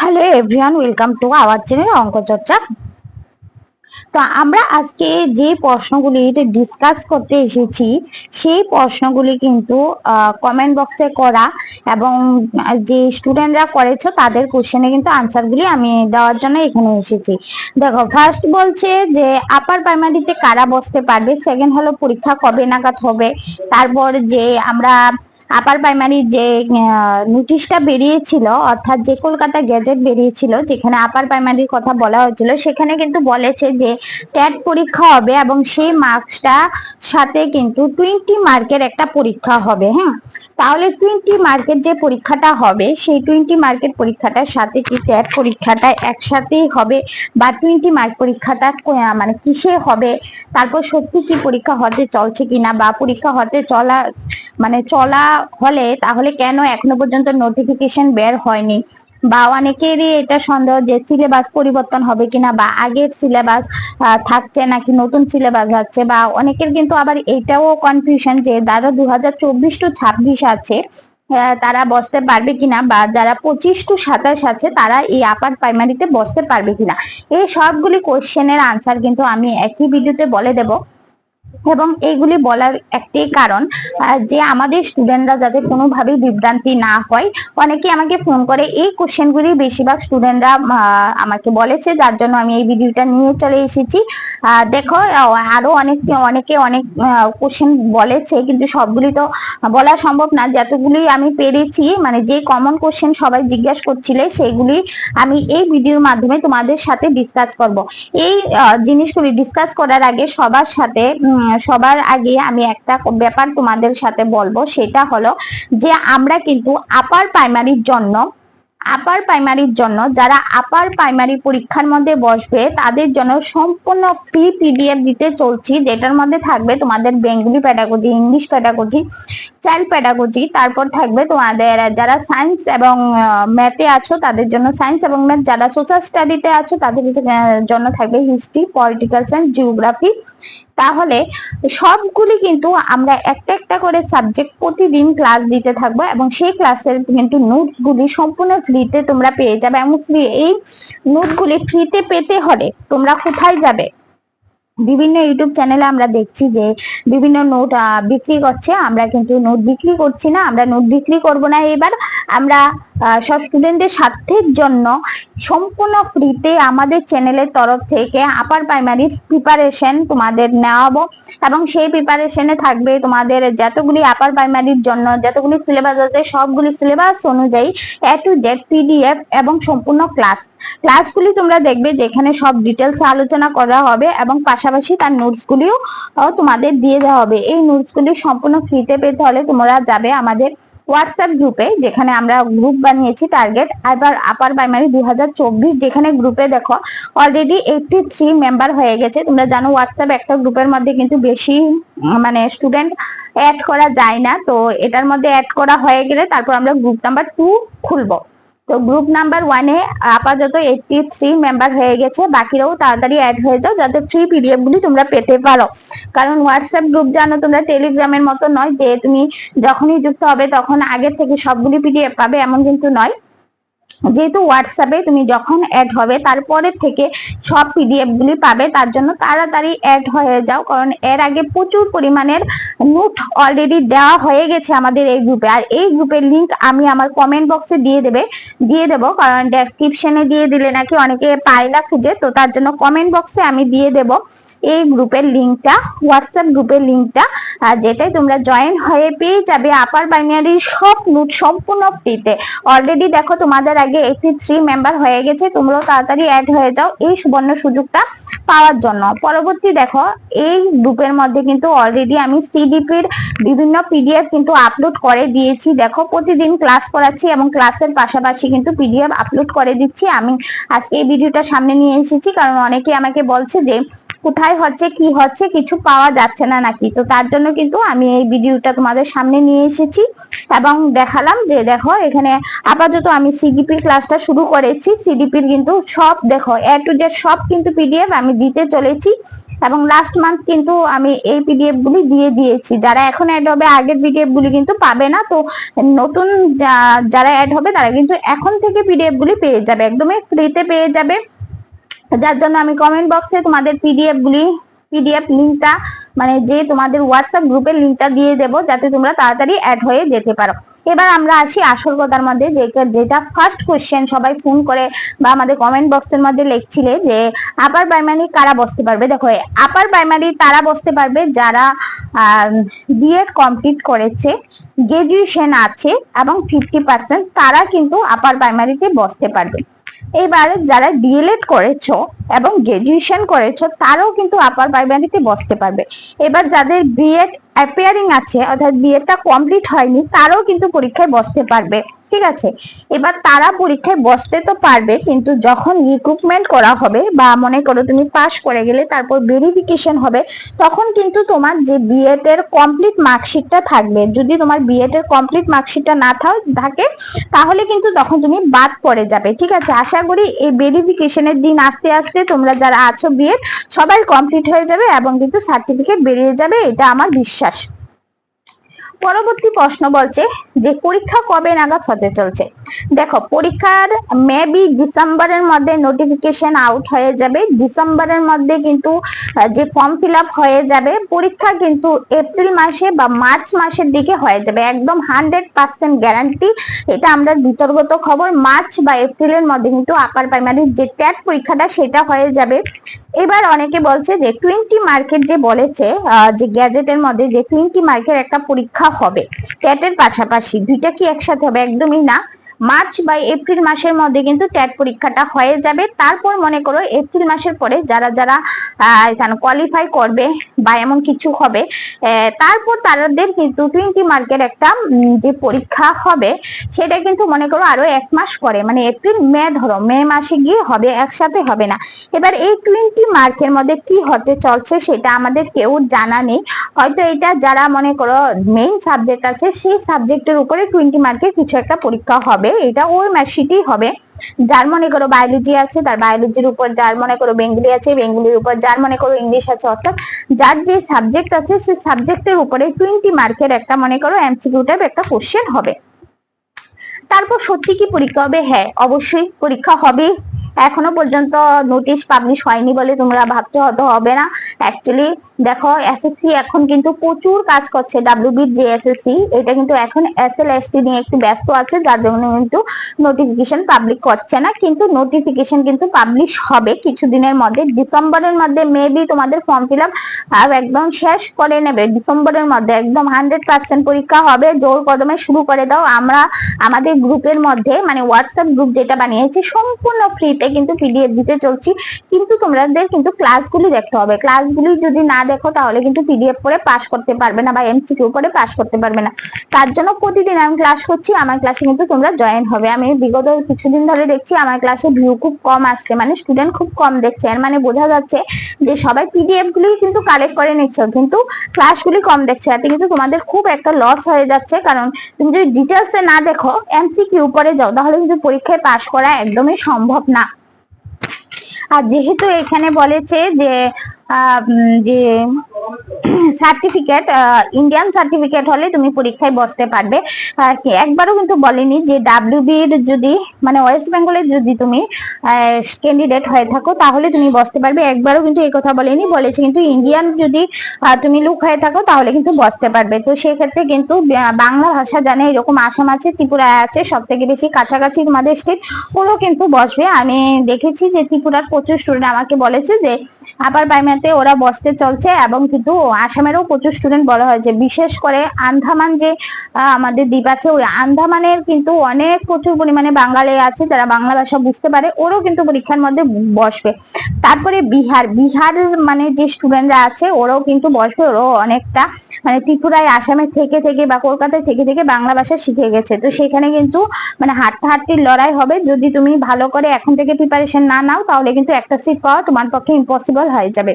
Hello everyone welcome to our channel অঙ্ক চর্চা তো আমরা আজকে যে প্রশ্নগুলি ডিসকাস করতে এসেছি, সেই প্রশ্নগুলি কিন্তু কমেন্ট বক্সে করা এবং যে স্টুডেন্টরা করেছ তাদের কোশ্চেনে কিন্তু আনসারগুলি আমি দেওয়ার জন্য এখানে এসেছি। দেখো ফার্স্ট বলছে যে আপার প্রাইমারিতে কারা বসতে পারবে? সেকেন্ড হলো পরীক্ষা কবে নাগাদ হবে? তারপর যে আমরা আপার প্রাইমারি যে নোটিশটা বেরিয়েছিল, অর্থাৎ যে কলকাতা গ্যাজেট বেরিয়েছিল, যেখানে আপার প্রাইমারির কথা বলা হয়েছিল, সেখানে কিন্তু বলেছে যে ট্যাট পরীক্ষা হবে এবং সেই মার্কসটা সাথে কিন্তু টোয়েন্টি মার্কের একটা পরীক্ষা হবে হ্যাঁ? তাহলে টোয়েন্টি মার্কের যে পরীক্ষাটা হবে, সেই টোয়েন্টি মার্কের পরীক্ষাটার সাথে কি ট্যাট পরীক্ষাটা একসাথেই হবে? বা টোয়েন্টি মার্ক পরীক্ষাটা মানে কিসে হবে? তারপর সত্যি কি পরীক্ষা হতে চলছে কিনা? বা পরীক্ষা হতে চলা মানে চলা হলে তাহলে কেন এখনও পর্যন্ত নোটিফিকেশন বের হয়নি? বা অনেকেরই এটা সন্দেহ যে সিলেবাস পরিবর্তন হবে কিনা বা আগের সিলেবাস থাকছে নাকি নতুন সিলেবাস আছে বা অনেকের কিন্তু আবার এটাও কনফিউশন যে যারা দু হাজার চব্বিশ টু ছাব্বিশ আছে তারা বসতে পারবে কিনা বা যারা পঁচিশ টু সাতাশ আছে তারা এই আপার প্রাইমারিতে বসতে পারবে কিনা? এই সবগুলি কোশ্চেনের আনসার কিন্তু আমি একই ভিডিওতে বলে দেবো। এবং এইগুলি বলার একটি কারণ যে আমাদের স্টুডেন্টরা যাতে কোনোভাবেই বিভ্রান্তি না হয়। অনেকে আমাকে ফোন করে, এই কোশ্চেনগুলি বেশিরভাগ স্টুডেন্টরা আমাকে বলেছে, যার জন্য আমি এই ভিডিওটা নিয়ে চলে এসেছি। দেখো আরও অনেক অনেকে অনেক কোশ্চেন বলেছে, কিন্তু সবগুলি তো বলা সম্ভব না। যতগুলি আমি পেরেছি মানে যে কমন কোশ্চেন সবাই জিজ্ঞাসা করছিলে, সেগুলি আমি এই ভিডিওর মাধ্যমে তোমাদের সাথে ডিসকাস করব। এই জিনিসগুলি ডিসকাস করার আগে সবার সাথে সবার আগে আমি একটা ব্যাপার তোমাদের সাথে বলব, সেটা হলো যে আমরা কিন্তু আপার প্রাইমারির জন্য আপার প্রাইমারির জন্য যারা আপার প্রাইমারি পরীক্ষার মধ্যে বসবে, তাদের জন্য সম্পূর্ণ ফ্রি পিডিএফ দিতে চলছি, যেটার মধ্যে থাকবে তোমাদের Bengali pedagogy English pedagogy child pedagogy তারপর থাকবে তোমাদের যারা সায়েন্স এবং ম্যাথে আছো, তাদের জন্য সায়েন্স এবং ম্যাথ যারা সোশ্যাল স্টাডিতে আছো, তাদের জন্য থাকবে হিস্ট্রি পলিটিক্যাল সায়েন্স জিওগ্রাফি তাহলে সবগুলি কিন্তু আমরা একটা একটা করে সাবজেক্ট প্রতিদিন ক্লাস দিতে থাকব এবং সেই ক্লাসের কিন্তু নোটসগুলি সম্পূর্ণ ফ্রিতে তোমরা পেয়ে যাবে। এবং ফ্রি এই নোটগুলি ফ্রিতে পেতে হলে তোমরা কোথায় যাবে? বিভিন্ন ইউটিউব চ্যানেলে আমরা দেখছি যে বিভিন্ন নোট বিক্রি করছে। আমরা কিন্তু নোট বিক্রি করছি না, আমরা নোট বিক্রি করব না। এবার আমরা সব স্টুডেন্টদের স্বার্থের জন্য সম্পূর্ণ ফ্রিতে আমাদের চ্যানেলের তরফ থেকে আপার প্রাইমারির প্রিপারেশন তোমাদের নেওয়াবো এবং সেই প্রিপারেশনে থাকবে তোমাদের যতগুলি আপার প্রাইমারির জন্য, যতগুলি সিলেবাস আছে, সবগুলি সিলেবাস অনুযায়ী এ টু জেড পিডিএফ এবং সম্পূর্ণ ক্লাস ক্লাসগুলি তোমরা দেখবে যেখানে সব ডিটেলস আলোচনা করা হবে এবং পাশাপাশি তার নোটস গুলিও তোমাদের দিয়ে দেওয়া হবে। এই নোটস গুলি সম্পূর্ণ ফ্রিতে পেতে হলে তোমরা যাবে আমাদের হোয়াটসঅ্যাপ গ্রুপে যেখানে আমরা গ্রুপ বানিয়েছি টার্গেট আবার আপার প্রাইমারি দুই যেখানে গ্রুপে দেখো অলরেডি এইটটি থ্রি মেম্বার হয়ে গেছে। তোমরা জানো হোয়াটসঅ্যাপ একটা গ্রুপের মধ্যে কিন্তু বেশি মানে স্টুডেন্ট অ্যাড করা যায় না। তো এটার মধ্যে অ্যাড করা হয়ে গেলে তারপর আমরা গ্রুপ নাম্বার টু খুলবো। তো গ্রুপ নাম্বার ওয়ানে আপাতত এইটটি থ্রি মেম্বার হয়ে গেছে। বাকিরাও তাড়াতাড়ি অ্যাড হয়ে যাও, যাতে ফ্রি পিডিএফ গুলি তোমরা পেতে পারো। কারণ হোয়াটসঅ্যাপ গ্রুপ জানো তোমরা টেলিগ্রামের মতো নয়। যে তুমি যখনই যুক্ত হবে, তখন আগের থেকে সবগুলি পিডিএফ পাবে, এমন কিন্তু নয়। যেহেতু হোয়াটসঅ্যাপে তুমি যখন অ্যাড হবে তারপরের থেকে সব পিডিএফ গুলি পাবে, তার জন্য তাড়াতাড়ি অ্যাড হয়ে যাও। কারণ এর আগে প্রচুর পরিমাণের নোট অলরেডি দেওয়া হয়ে গেছে আমাদের এই গ্রুপে আর এই গ্রুপের লিংক আমি আমার কমেন্ট বক্সে দিয়ে দেবে, দিয়ে দেবো। কারণ ডেসক্রিপশনে দিয়ে দিলে নাকি অনেকে পায় না খুঁজে, তো তার জন্য কমেন্ট বক্সে আমি দিয়ে দেবো এই গ্রুপের লিঙ্কটা হোয়াটসঅ্যাপ গ্রুপের লিঙ্কটা যেটাই তোমরা জয়েন হয়ে পেয়ে যাবে আপার বাইনারি সব নোট সম্পূর্ণ ফ্রিতে অলরেডি দেখো তোমাদের আগে এইটি থ্রি মেম্বার হয়ে গেছে, তোমরাও তাড়াতাড়ি অ্যাড হয়ে যাও এই সুবর্ণ সুযোগটা পাওয়ার জন্য। পরবর্তী দেখো, এই গ্রুপের মধ্যে কিন্তু অলরেডি আমি সিডিপির বিভিন্ন পিডিএফ কিন্তু আপলোড করে দিয়েছি। দেখো, প্রতিদিন ক্লাস করাচ্ছি এবং ক্লাসের পাশাপাশি কিন্তু পিডিএফ আপলোড করে দিচ্ছি। আমি আজকে এই ভিডিওটা সামনে নিয়ে এসেছি, কারণ অনেকে আমাকে বলছে যে কোথায় হচ্ছে, কি হচ্ছে, কিছু পাওয়া যাচ্ছে না নাকি? তো তার জন্য কিন্তু আমি এই ভিডিওটা তোমাদের সামনে নিয়ে এসেছি এবং দেখালাম যে দেখো, এখানে আপাতত আমি সিডিপি ক্লাসটা শুরু করেছি। সিডিপির কিন্তু সব দেখো এ টু জেড সব কিন্তু পিডিএফ আমি দিতে চলেছি এবং লাস্ট মান্থ কিন্তু আমি এই পিডিএফ গুলি দিয়ে দিয়েছি। যারা এখন অ্যাড হবে, আগের পিডিএফ গুলি কিন্তু পাবে না। তো নতুন যারা অ্যাড হবে, তারা কিন্তু এখন থেকে পিডিএফ গুলি পেয়ে যাবে, একদমই ফ্রিতে পেয়ে যাবে। যার জন্য আমি কমেন্ট বক্সে তোমাদের পিডিএফ গুলি পিডিএফ লিঙ্কটা মানে যে তোমাদের হোয়াটসঅ্যাপ গ্রুপের লিঙ্কটা দিয়ে দেবো, যাতে তোমরা তাড়াতাড়ি অ্যাড হয়ে যেতে পারো। এবার আমরা আসি আসল কথার মধ্যে যেটা ফার্স্ট কোশ্চেন সবাই ফোন করে বা আমাদের কমেন্ট বক্সের মধ্যে লিখছিলে যে আপার প্রাইমারি কারা বসতে পারবে? দেখো আপার প্রাইমারি তারা বসতে পারবে যারা বিএড কমপ্লিট করেছে গ্রাজুয়েশন আছে এবং ফিফটি পার্সেন্ট তারা কিন্তু আপার প্রাইমারিতে বসতে পারবে। এবার যারা ডিএলএড করেছ এবং গ্রাজুয়েশন করেছ, তারাও কিন্তু আপার প্রাইমারিতে বসতে পারবে। এবার যাদের বিএড অ্যাপিয়ারিং আছে, অর্থাৎ বিএডটা কমপ্লিট হয়নি, তারাও কিন্তু পরীক্ষায় বসতে পারবে। ঠিক আছে। এবার তারা পরীক্ষায় বসতে তো পারবে, কিন্তু যখন রিক্রুটমেন্ট করা হবে বা মনে করো তুমি পাস করে গেলে তারপর ভেরিফিকেশন হবে, তখন কিন্তু তোমার যে বিএড এর কমপ্লিট মার্কশিটটা থাকবে। যদি তোমার বিএড এর কমপ্লিট মার্কশিটটা না থাক- তাহলে কিন্তু তখন তুমি বাদ পড়ে যাবে। ঠিক আছে? আশা করি এই ভেরিফিকেশনের দিন আস্তে আস্তে তোমরা যারা আছো বিএড সবাই কমপ্লিট হয়ে যাবে এবং কিন্তু সার্টিফিকেট বেরিয়ে যাবে, এটা আমার বিশ্বাস। পরবর্তী প্রশ্ন বলছে যে পরীক্ষা কবে নাগাদ হতে চলছে? দেখো, পরীক্ষার মেবি ডিসেম্বরের মধ্যে নোটিফিকেশন আউট হয়ে যাবে। ডিসেম্বরের মধ্যে কিন্তু যে ফর্ম ফিল হয়ে যাবে, পরীক্ষা কিন্তু এপ্রিল মাসে বা মার্চ মাসের দিকে হয়ে যাবে। একদম হান্ড্রেড পার্সেন্ট গ্যারান্টি এটা আমরা বিতর্গত খবর। মার্চ বা এপ্রিলের মধ্যে কিন্তু আপার প্রাইমারির যে ট্যাট পরীক্ষাটা সেটা হয়ে যাবে। এবার অনেকে বলছে যে টোয়েন্টি মার্কের যে বলেছে যে গ্যাজেটের মধ্যে যে টোয়েন্টি মার্কের একটা পরীক্ষা হবে। ট্যাটের পাশাপাশি দুইটা কি একসাথে হবে? একদমই না। মার্চ বা এপ্রিল মাসের মধ্যে কিন্তু ট্যাট পরীক্ষাটা হয়ে যাবে। তারপর মনে করো এপ্রিল মাসের পরে যারা যারা এখানে কোয়ালিফাই করবে বা এমন কিছু হবে। তারপর তাদের কিন্তু টোয়েন্টি মার্কের একটা যে পরীক্ষা হবে, সেটা কিন্তু মনে করো আরও এক মাস পরে মানে এপ্রিল, মে ধরো, মে মাসে গিয়ে হবে, একসাথে হবে না। এবার এই টোয়েন্টি মার্কের মধ্যে কি হতে চলছে সেটা আমাদের কেউ জানা নেই। হয়তো এটা যারা মনে করো মেইন সাবজেক্ট আছে, সেই সাবজেক্টের উপরে টোয়েন্টি মার্কের কিছু একটা পরীক্ষা হবে, এটা ওই মাসিতেই হবে। যার মনে করো বায়োলজি আছে, তার বায়োলজির উপর যার মনে করো বেঙ্গলি আছে, বেঙ্গলির উপর যার মনে করো ইংলিশ আছে, অর্থাৎ যার যে সাবজেক্ট আছে, সে সাবজেক্টের উপরে টোয়েন্টি মার্কের একটা মনে করো এমসিকিউ একটা কোশ্চেন হবে। তারপর সত্যি কি পরীক্ষা হবে? হ্যাঁ অবশ্যই পরীক্ষা হবে। এখনও পর্যন্ত নোটিশ পাবলিশ হয়নি বলে তোমরা ভাবছ, হয়তো হবে না। অ্যাকচুয়ালি দেখো এসএসসি এখন কিন্তু প্রচুর কাজ করছে ডাব্লিউবির যে এসএসসি এটা কিন্তু এখন এসএলএসটি নিয়ে একটু ব্যস্ত আছে, যার জন্য কিন্তু নোটিফিকেশন পাবলিক করছে না। কিন্তু নোটিফিকেশন কিন্তু পাবলিশ হবে কিছুদিনের মধ্যে। ডিসেম্বরের মধ্যে মেবি তোমাদের ফর্ম ফিল আপ একদম শেষ করে নেবে। ডিসেম্বরের মধ্যে একদম হান্ড্রেড পার্সেন্ট পরীক্ষা হবে, জোর কদমে শুরু করে দাও। আমরা আমাদের গ্রুপের মধ্যে মানে হোয়াটসঅ্যাপ গ্রুপ যেটা বানিয়েছি, সম্পূর্ণ ফ্রিতে কিন্তু পিডিএফ দিতে চলছি। কিন্তু তোমাদের কিন্তু ক্লাসগুলি দেখতে হবে। ক্লাসগুলি যদি না দেখো, তাহলে কিন্তু পিডিএফ করে পাস করতে পারবে না বা এমসিকিউ করে পাস করতে পারবে না। তার জন্য প্রতিদিন আমি ক্লাস করছি, আমার ক্লাসে কিন্তু তোমরা জয়েন হবে। আমি বিগত কিছুদিন ধরে দেখছি আমার ক্লাসে ভিউ খুব কম আসছে মানে স্টুডেন্ট খুব কম দেখছে। এর মানে বোঝা যাচ্ছে যে সবাই পিডিএফ গুলি কিন্তু কালেক্ট করে নিচ্ছে, কিন্তু ক্লাসগুলি কম দেখছে। এতে কিন্তু তোমাদের খুব একটা লস হয়ে যাচ্ছে, কারণ তুমি যদি ডিটেলসে না দেখো এমসিকিউ করে যাও, তাহলে কিন্তু পরীক্ষায় পাশ করা একদমই সম্ভব না। আর যেহেতু এখানে বলেছে যে যে সার্টিফিকেট ইন্ডিয়ান সার্টিফিকেট হলে তুমি পরীক্ষায় বসতে পারবে। একবারও কিন্তু বলেনি যে ডাব্লিউবির যদি মানে ওয়েস্ট বেঙ্গলের যদি তুমি ক্যান্ডিডেট হয়ে থাকো, তাহলে তুমি বসতে পারবে। একবারও কিন্তু এই কথা বলেনি, বলেছে কিন্তু ইন্ডিয়ান যদি তুমি লুক হয়ে থাকো, তাহলে কিন্তু বসতে পারবে। তো সেক্ষেত্রে কিন্তু বাংলা ভাষা জানে এরকম আসাম আছে, ত্রিপুরা আছে সব থেকে বেশি কাছাকাছি তোমাদের স্টেট ওরও কিন্তু বসবে। আমি দেখেছি যে ত্রিপুরার প্রচুর স্টুডেন্ট আমাকে বলেছে যে আপার প্রাইমারিতে ওরা বসতে চলছে এবং কিন্তু আসামেরও প্রচুর স্টুডেন্ট বলা হয়েছে বিশেষ করে আন্দামান যে আমাদের দ্বীপ আছে, ওই আন্দামানের কিন্তু অনেক প্রচুর পরিমাণে বাঙালি আছে, যারা বাংলা ভাষা বুঝতে পারে, ওরও কিন্তু পরীক্ষার মধ্যে বসবে। তারপরে বিহার বিহার মানে যে স্টুডেন্টরা আছে, ওরাও কিন্তু বসবে, ওরাও অনেকটা মানে ত্রিপুরায়, আসামে থেকে থেকে বা কলকাতায় থেকে থেকে বাংলা ভাষা শিখে গেছে। তো সেখানে কিন্তু মানে হাড্ডাহাড্ডির লড়াই হবে। যদি তুমি ভালো করে এখন থেকে প্রিপারেশন না নাও, তাহলে কিন্তু একটা সিট পাওয়া তোমার পক্ষে ইম্পসিবল হয়ে যাবে।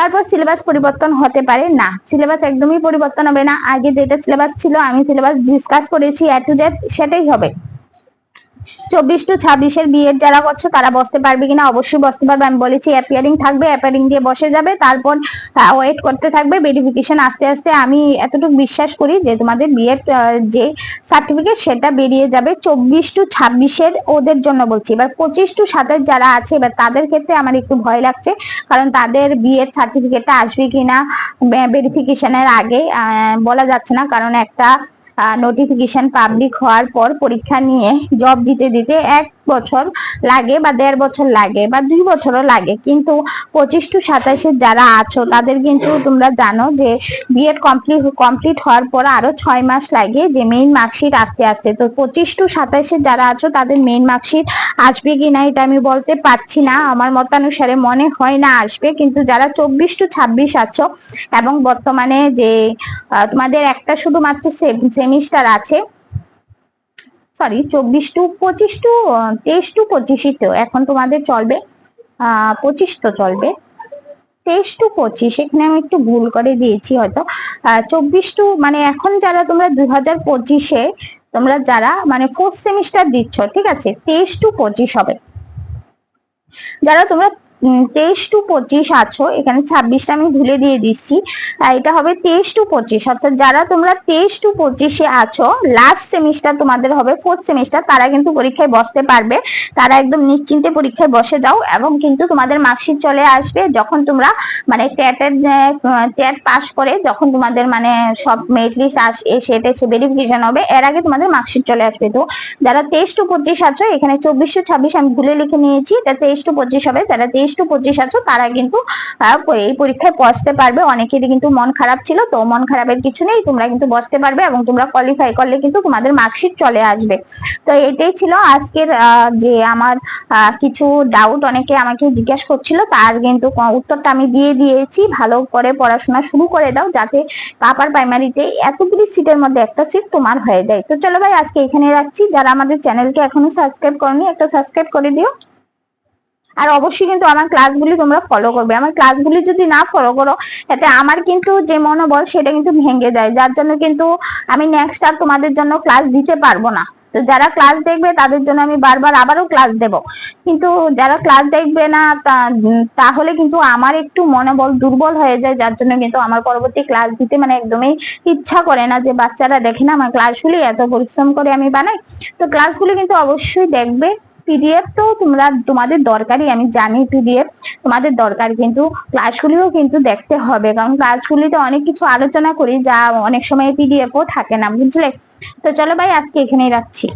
তারপর সিলেবাস পরিবর্তন হতে পারে না। সিলেবাস একদমই পরিবর্তন হবে না। আগে যেটা সিলেবাস ছিল, আমি সিলেবাস ডিসকাস করেছি এ টু জেড সেটাই হবে। চব্বিশ টু ছাব্বিশের বিয়ের যারা করছ, তারা বসতে পারবে কিনা? অবশ্যই বসতে পারবে। আমি বলেছি অ্যাপিয়ারিং থাকবে অ্যাপিয়ারিং দিয়ে বসে যাবে। তারপর ওয়েট করতে থাকবে। ভেরিফিকেশন আস্তে আস্তে আমি এতটুকু বিশ্বাস করি যে, তোমাদের বিয়ের যে সার্টিফিকেট সেটা বেরিয়ে যাবে চব্বিশ টু ছাব্বিশের ওদের জন্য বলছি। এবার পঁচিশ টু সাতাশ যারা আছে, এবার তাদের ক্ষেত্রে আমার একটু ভয় লাগছে। কারণ তাদের বিয়ের সার্টিফিকেটটা আসবে কিনা ভেরিফিকেশনের আগে বলা যাচ্ছে না। কারণ একটা নোটিফিকেশন পাবলিক হওয়ার পর পরীক্ষা নিয়ে জব দিতে দিতে এক বছর লাগে বা দেড় বছর লাগে বা দুই বছরও লাগে। কিন্তু পঁচিশ টু সাতাশের যারা আছো, তাদের কিন্তু তোমরা জানো যে বিএড কমপ্লিট কমপ্লিট হওয়ার পর আরও ছয় মাস লাগে যে মেইন মার্কশিট আসতে আসতে। তো পঁচিশ টু সাতাশের যারা আছো, তাদের মেইন মার্কশিট আসবে কি না এটা আমি বলতে পারছি না। আমার মতানুসারে মনে হয় না আসবে। কিন্তু যারা চব্বিশ টু ছাব্বিশ আছো এবং বর্তমানে যে তোমাদের একটা শুধুমাত্র সেমিস্টার আছে। সরি চব্বিশ টু পঁচিশ টু তেইশ টু পঁচিশই তো এখন তোমাদের চলবে। পঁচিশ তো চলবে। তেইশ টু পঁচিশ, এখানে আমি একটু ভুল করে দিয়েছি হয়তো। চব্বিশ টু মানে এখন যারা তোমরা দু হাজার পঁচিশে, তোমরা যারা মানে ফোর্থ সেমিস্টার দিচ্ছ, ঠিক আছে? তেইশ টু পঁচিশ হবে। যারা তোমরা তেইশ টু পঁচিশ আছো, এখানে ছাব্বিশটা আমি ভুলে দিয়ে দিচ্ছি। এটা হবে তেইশ টু পঁচিশ, অর্থাৎ যারা তোমরা তেইশ টু পঁচিশে আছো লাস্ট সেমিস্টার তোমাদের হবে ফোর্থ সেমিস্টার তারা কিন্তু পরীক্ষায় বসতে পারবে। তারা একদম নিশ্চিন্তে পরীক্ষায় বসে যাও এবং কিন্তু তোমাদের মার্কশিট চলে আসবে যখন তোমরা মানে ট্যাটের ট্যাট পাস করে যখন তোমাদের মানে সব মেরিট লিস্ট আস এসে এসে ভেরিফিকেশন হবে, এর আগে তোমাদের মার্কশিট চলে আসবে। তো যারা তেইশ টু পঁচিশ আছো, এখানে চব্বিশ টু ছাব্বিশ আমি ভুলে লিখে নিয়েছি, এটা তেইশ টু পঁচিশ হবে, যারা তেইশ টু পঁচিশ আছো, তারা কিন্তু এই পরীক্ষায় বসতে পারবে। অনেকেরই কিন্তু মন খারাপ ছিল, তো মন খারাপের কিছু নেই, তোমরা কিন্তু বসতে পারবে এবং তোমরা কোয়ালিফাই করলে কিন্তু তোমাদের মার্কশিট চলে আসবে। তো এটাই ছিল আজকের যে আমার কিছু ডাউট অনেকে আমাকে জিজ্ঞাসা করছিল, তার কিন্তু উত্তরটা আমি দিয়ে দিয়েছি। ভালো করে পড়াশোনা শুরু করে দাও, যাতে আপার প্রাইমারিতে এতগুলি সিটের মধ্যে একটা সিট তোমার হয়ে যায়। তো চলো ভাই, আজকে এখানে রাখছি। যারা আমাদের চ্যানেলকে এখনও সাবস্ক্রাইব করনি, একটা সাবস্ক্রাইব করে দিও। আর অবশ্যই কিন্তু আমার ক্লাসগুলি তোমরা ফলো করবে। আমার ক্লাসগুলি যদি না ফলো করো এতে আমার কিন্তু যে মনোবল সেটা কিন্তু ভেঙে যায়। যার জন্য কিন্তু আমি নেক্সট আর তোমাদের জন্য ক্লাস দিতে পারব না। তো যারা ক্লাস দেখবে, তাদের জন্য আমি বারবার আবারও ক্লাস দেব। কিন্তু যারা ক্লাস দেখবে না তাহলে কিন্তু আমার একটু মনোবল দুর্বল হয়ে যায়। যার জন্য কিন্তু আমার পরবর্তী ক্লাস দিতে মানে একদমই ইচ্ছা করে না যে বাচ্চারা দেখে না আমার ক্লাসগুলি এত পরিশ্রম করে আমি বানাই। তো ক্লাসগুলি কিন্তু অবশ্যই দেখবে। পিডিএফ তো তোমরা, তোমাদের দরকারই, আমি জানি পিডিএফ তোমাদের দরকার, কিন্তু ক্লাসগুলিও কিন্তু দেখতে হবে, কারণ ক্লাসগুলিতে অনেক কিছু আলোচনা করি, যা অনেক সময় পিডিএফও থাকে না, বুঝলে? তো চলো ভাই, আজকে এখানেই রাখছি।